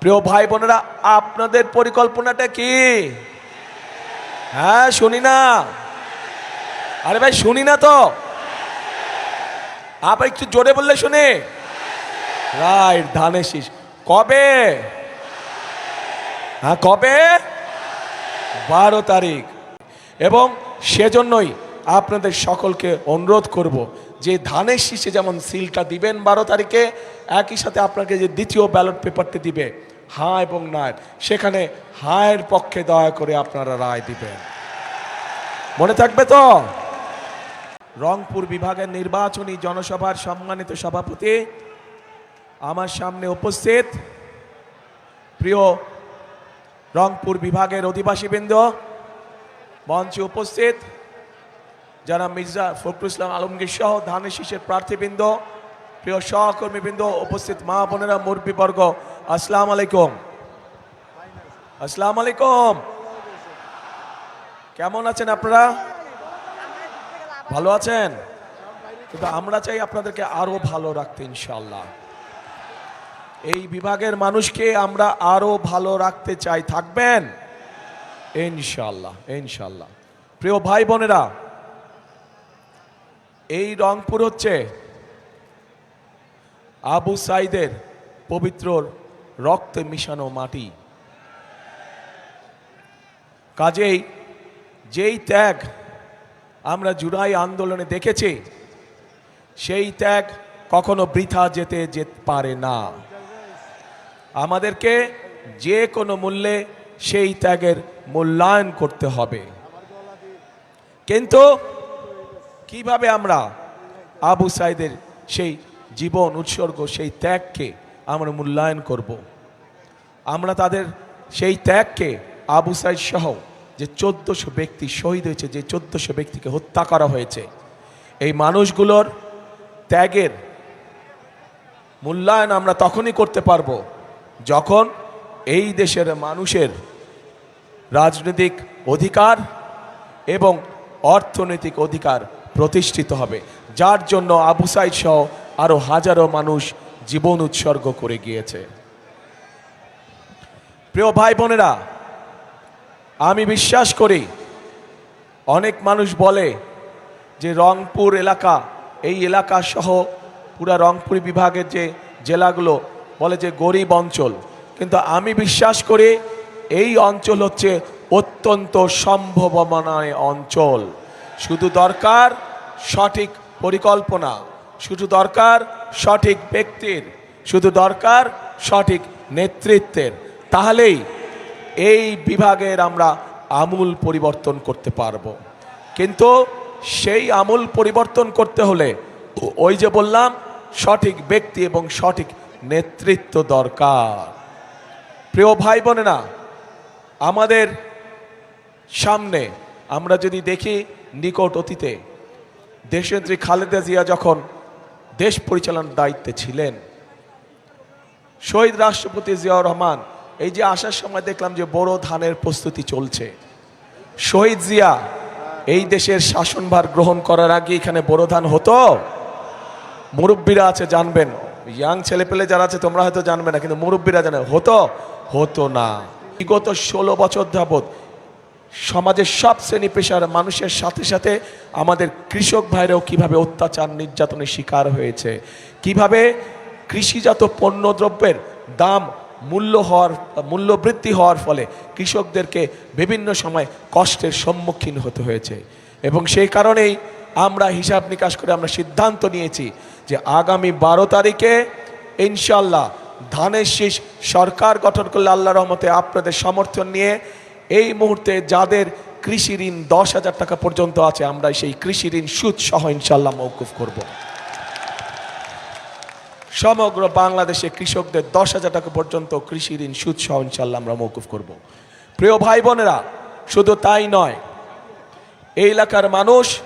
প্রিয় ভাই বোনেরা, আপনাদের পরিকল্পনাটা কি? হ্যাঁ শুনি না। আরে ভাই, শুনি না তো। আবার একটু জোরে বললে শুনে। রাইট, ধানের শীষ। কবে? হ্যাঁ কবে? বারো তারিখ। এবং সেজন্যই আপনাদের সকলকে অনুরোধ করব যে ধানের শীষে যেমন সিলটা দিবেন বারো তারিখে, একই সাথে আপনাকে যে দ্বিতীয় ব্যালট পেপারটি দিবে হ্যাঁ এবং না সেখানে হায়ের পক্ষে দয়া করে আপনারা রায় দিবেন। মনে থাকবে তো? রংপুর বিভাগের নির্বাচনী জনসভার সম্মানিত সভাপতি আমার সামনে উপস্থিত প্রিয় রংপুর বিভাগের অধিবাসীবৃন্দ, মঞ্চে উপস্থিত যারা মির্জা ফখরুল ইসলাম আলমগীর সহ ধানের শীষের প্রার্থীবৃন্দ, প্রিয় সহকর্মীবৃন্দ, উপস্থিত মা বোনেরা, মুরব্বীবর্গ, আসসালাম আলাইকুম। আসসালাম আলাইকুম। কেমন আছেন আপনারা? ভালো আছেন? কিন্তু আমরা চাই আপনাদেরকে আরও ভালো রাখতে ইনশাল্লাহ এই বিভাগের মানুষকে আমরা আরও ভালো রাখতে চাই। থাকবেন? ইনশাল্লাহ ইনশাল্লাহ প্রিয় ভাই বোনেরা এই রংপুর হচ্ছে আবু সাইদের পবিত্র রক্তে মিশানো মাটি। কাজেই যেই ত্যাগ আমরা জুলাই আন্দোলনে দেখেছি, সেই ত্যাগ কখনো বৃথা যেতে যেতে পারে না। আমাদেরকে যে কোনো মূল্যে সেই ত্যাগের মূল্যায়ন করতে হবে। কিন্তু কীভাবে আমরা আবু সাইদের সেই জীবন উৎসর্গ, সেই ত্যাগকে আমরা মূল্যায়ন করব। আমরা তাদের সেই ত্যাগকে আবু সাইদ সহ যে চোদ্দশো ব্যক্তি শহীদ হয়েছে, যে চোদ্দশো ব্যক্তিকে হত্যা করা হয়েছে, এই মানুষগুলোর ত্যাগের মূল্যায়ন আমরা তখনই করতে পারব যখন এই দেশের মানুষের রাজনৈতিক অধিকার এবং অর্থনৈতিক অধিকার প্রতিষ্ঠিত হবে। যার জন্য আবু সাইদ সহ আরও হাজারো মানুষ জীবন উৎসর্গ করে গিয়েছে। প্রিয় ভাই বোনেরা, আমি বিশ্বাস করি অনেক মানুষ বলে যে রংপুর এলাকা, এই এলাকা সহ পুরা রংপুর বিভাগের যে জেলাগুলো বলে যে গরিব অঞ্চল। কিন্তু আমি বিশ্বাস করি এই অঞ্চল হচ্ছে অত্যন্ত সম্ভাবনায় অঞ্চল। শুধু দরকার সঠিক পরিকল্পনা। শুধু দরকার সঠিক ব্যক্তির, শুধু দরকার সঠিক নেতৃত্বের। তাহলেই এই বিভাগের আমরা আমূল পরিবর্তন করতে পারব। কিন্তু সেই আমূল পরিবর্তন করতে হলে ওই যে বললাম, সঠিক ব্যক্তি এবং সঠিক নেতৃত্ব দরকার। প্রিয় ভাই বোনেরা আমাদের সামনে আমরা যদি দেখি নিকট অতীতে দেশনেত্রী খালেদা জিয়া যখন দেশ পরিচালনার দায়িত্বে ছিলেন, শহীদ রাষ্ট্রপতি জিয়াউর রহমান, এই যে আসার সময় দেখলাম যে বড় ধানের প্রস্তুতি চলছে। শহীদ জিয়া এই দেশের শাসনভার গ্রহণ করার আগে এখানে বড় ধান হতো? মুরব্বীরা আছে, জানবেন। ইয়াং ছেলেপেলে যারা আছে, তোমরা হয়তো জানবে না, কিন্তু মুরব্বীরা জানে, হতো? হতো না। বিগত ষোলো বছর যাবৎ সমাজের সব শ্রেণি পেশার মানুষের সাথে সাথে আমাদের কৃষক ভাইরাও কীভাবে অত্যাচার, নির্যাতনের শিকার হয়েছে, কীভাবে কৃষিজাত পণ্য দ্রব্যের দাম মূল্য হওয়ার মূল্য বৃদ্ধি হওয়ার ফলে কৃষকদেরকে বিভিন্ন সময় কষ্টের সম্মুখীন হতে হয়েছে। এবং সেই কারণেই আমরা হিসাব নিকাশ করে আমরা সিদ্ধান্ত নিয়েছি যে আগামী বারো তারিখে ইনশাল্লাহ ধানের শীষ সরকার গঠন করলে আল্লাহ রহমতে আপনাদের সমর্থন নিয়ে এই মুহূর্তে যাদের কৃষি ঋণ দশ হাজার টাকা পর্যন্ত আছে আমরা সেই কৃষি ঋণ সুদ সহ ইনশাল্লাহ মৌকুফ করব। সমগ্র বাংলাদেশে কৃষকদের দশ হাজার টাকা পর্যন্ত কৃষি ঋণ সুদ সহ ইনশাল্লাহ আমরা মৌকুফ করব। প্রিয় ভাই বোনেরা, শুধু তাই নয়, এই এলাকার মানুষ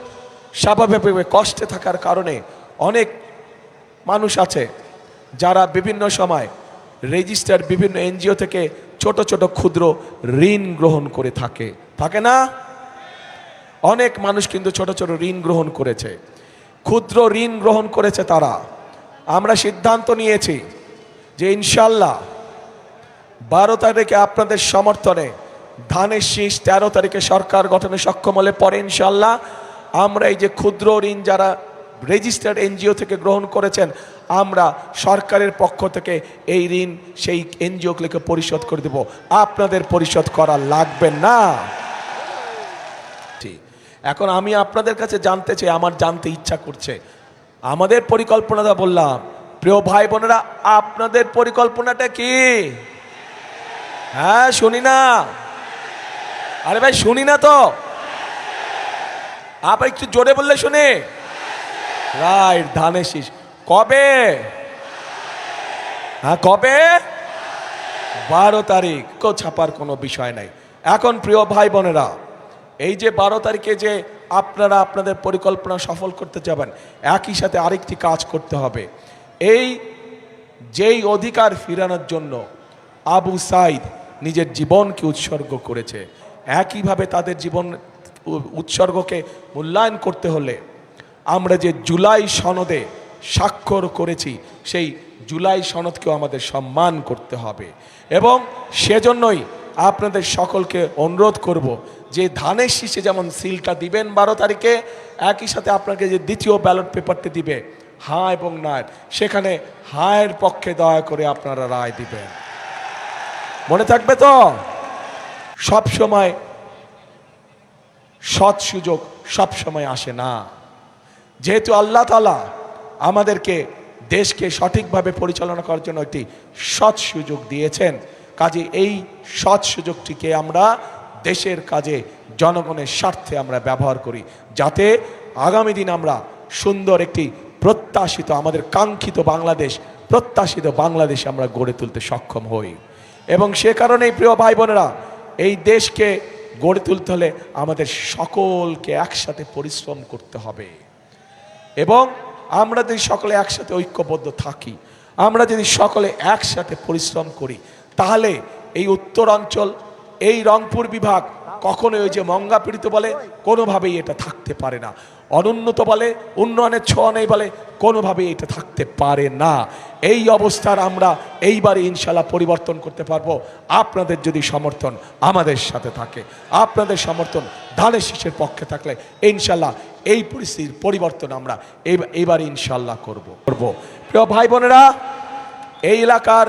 স্বাভাবিকভাবে কষ্টে থাকার কারণে অনেক মানুষ আছে যারা বিভিন্ন সময় রেজিস্টার বিভিন্ন এনজিও থেকে ছোট ছোট ক্ষুদ্র ঋণ গ্রহণ করে থাকে। থাকে না? অনেক মানুষ কিন্তু ছোট ছোট ঋণ গ্রহণ করেছে। ক্ষুদ্র ঋণ গ্রহণ করেছে তারা। আমরা সিদ্ধান্ত নিয়েছি যে ইনশাল্লাহ বারো তারিখে আপনাদের সমর্থনে, ধানের শীষ তেরো তারিখে সরকার গঠনে সক্ষম হলে পরে ইনশাল্লাহ আমরা এই যে ক্ষুদ্র ঋণ যারা রেজিস্টার্ড এনজিও থেকে গ্রহণ করেছেন আমরা সরকারের পক্ষ থেকে এই ঋণ, সেই এনজিওগুলোকে পরিশোধ করে দেব। আপনাদের পরিশোধ করা লাগবে না। ঠিক। এখন আমি আপনাদের কাছে জানতে চাই, আমার জানতে ইচ্ছা করছে। আমাদের পরিকল্পনাটা বললাম, প্রিয় ভাই বোনেরা, আপনাদের পরিকল্পনাটা কি? হ্যাঁ শুনি না। আরে ভাই, শুনি না তো। আবার একটু জোরে বললে শুনে। রাইট, ধানের শীষ। কবে? হ্যাঁ কবে? বারো তারিখ। কো ছাপার কোনো বিষয় নাই। এখন প্রিয় ভাই বোনেরা, এই যে বারো তারিখে যে আপনারা আপনাদের পরিকল্পনা সফল করতে যাবেন, একই সাথে আরেকটি কাজ করতে হবে। এই যেই অধিকার ফিরানোর জন্য আবু সাইদ নিজের জীবনকে উৎসর্গ করেছে, একইভাবে তাদের জীবন উৎসর্গকে মূল্যায়ন করতে হলে আমরা যে জুলাই সনদে স্বাক্ষর করেছি, সেই জুলাই সনদকেও আমাদের সম্মান করতে হবে। এবং সেজন্যই আপনাদের সকলকে অনুরোধ করব যে ধানের শীষে যেমন সিলটা দিবেন বারো তারিখে, একই সাথে আপনাকে যে দ্বিতীয় ব্যালট পেপারটি দিবে, হাঁ এবং না, সেখানে হায়ের পক্ষে দয়া করে আপনারা রায় দিবেন। মনে থাকবে তো? সব সময় সৎ সুযোগ সব সময় আসে না। যেহেতু আল্লাহ তালা আমাদেরকে দেশকে সঠিকভাবে পরিচালনা করার জন্য একটি সৎ সুযোগ দিয়েছেন। কাজে এই সৎ সুযোগটিকে আমরা দেশের কাজে, জনগণের স্বার্থে আমরা ব্যবহার করি। যাতে আগামী দিন আমরা সুন্দর একটি প্রত্যাশিত, আমাদের কাঙ্ক্ষিত বাংলাদেশ, প্রত্যাশিত বাংলাদেশ আমরা গড়ে তুলতে সক্ষম হই। এবং সে কারণেই, প্রিয় ভাই বোনেরা এই দেশকে গড়ে তুলতে হলে আমাদের সকলকে একসাথে পরিশ্রম করতে হবে। এবং আমরা যদি সকলে একসাথে ঐক্যবদ্ধ থাকি, আমরা যদি সকলে একসাথে পরিশ্রম করি, তাহলে এই উত্তরাঞ্চল এই রংপুর বিভাগ কখনোই ওই যে মঙ্গা পীড়িত বলে কোনোভাবেই এটা থাকতে পারে না। অনুন্নত বলে উন্নয়নের ছোঁয়া নেই বলে কোনোভাবেই এটা থাকতে পারে না। এই অবস্থার আমরা এইবারে ইনশাল্লাহ পরিবর্তন করতে পারব। আপনাদের যদি সমর্থন আমাদের সাথে থাকে, আপনাদের সমর্থন ধানের শীষের পক্ষে থাকলে ইনশাল্লাহ এই পরিস্থিতির পরিবর্তন আমরা এই- এইবারে ইনশাল্লাহ করব। করব। প্রিয় ভাই বোনেরা, এই এলাকার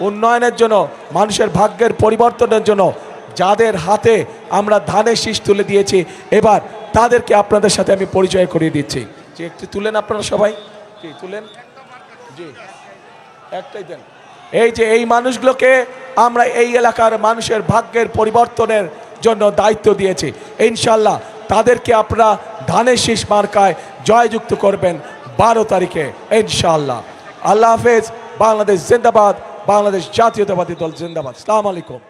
উন্নয়নের জন্য, মানুষের ভাগ্যের পরিবর্তনের জন্য যাদের হাতে আমরা ধানের শীষ তুলে দিয়েছি, এবার তাদেরকে আপনাদের সাথে আমি পরিচয় করিয়ে দিচ্ছি। যে একটু তুলেন আপনারা সবাই। জি, তুলেন। জি, একটাই দেন। এই যে এই মানুষগুলোকে আমরা এই এলাকার মানুষের ভাগ্যের পরিবর্তনের জন্য দায়িত্ব দিয়েছি। ইনশাল্লাহ তাদেরকে আপনারা ধানের শীষ মার্কায় জয়যুক্ত করবেন বারো তারিখে ইনশাল্লাহ আল্লাহ হাফেজ, বাংলাদেশ জিন্দাবাদ, বাংলাদেশ জাতীয়তাবাদী দল জিন্দাবাদ। সালাম আলাইকুম।